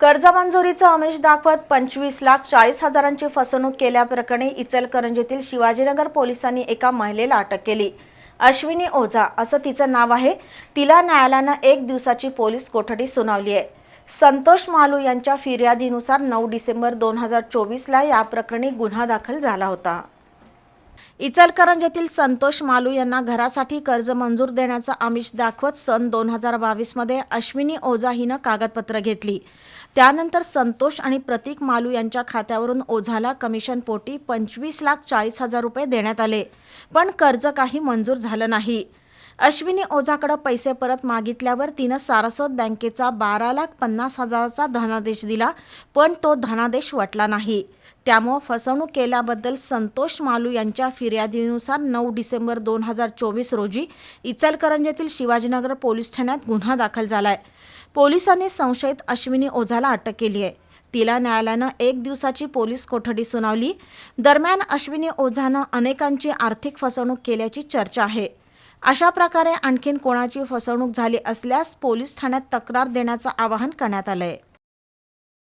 कर्जमंजुरीचं आमिष दाखवत पंचवीस लाख चाळीस हजारांची फसवणूक केल्याप्रकरणी इचलकरंजीतील शिवाजीनगर पोलिसांनी एका महिलेला अटक केली. अश्विनी ओझा असं तिचं नाव आहे. तिला न्यायालयानं एक दिवसाची पोलीस कोठडी सुनावली आहे. संतोष मालू यांच्या फिर्यादीनुसार नऊ डिसेंबर दोन हजार चोवीसला या प्रकरणी गुन्हा दाखल झाला होता. इचलकरंजीतील संतोष मालू यांना घरासाठी कर्ज मंजूर देण्याचं आमिष दाखवत सन दोन हजार बावीसमध्ये अश्विनी ओझा हिनं कागदपत्र घेतली. त्यानंतर संतोष आणि प्रतीक मालू यांच्या खात्यावरून ओझाला कमिशन पोटी पंचवीस लाख चाळीस हजार रुपये देण्यात आले. पण कर्ज काही मंजूर झालं नाही. अश्विनी ओझाकडे पैसे परत मागितल्यावर तिनं सारस्वत बँकेचा बारा लाख पन्नास हजाराचा धनादेश दिला पण तो धनादेश वटला नाही. त्यामुळं फसवणूक केल्याबद्दल संतोष मालू यांच्या फिर्यादीनुसार नऊ डिसेंबर दोन हजार चोवीस रोजी इचलकरंजीतील शिवाजीनगर पोलीस ठाण्यात गुन्हा दाखल झालाय. पोलिसांनी संशयित अश्विनी ओझाला अटक केली आहे. तिला न्यायालयानं एक दिवसाची पोलीस कोठडी सुनावली. दरम्यान अश्विनी ओझानं अनेकांची आर्थिक फसवणूक केल्याची चर्चा आहे. अशा प्रकारे आणखीन कोणाची फसवणूक झाली असल्यास पोलीस ठाण्यात तक्रार देण्याचं आवाहन करण्यात आलं आहे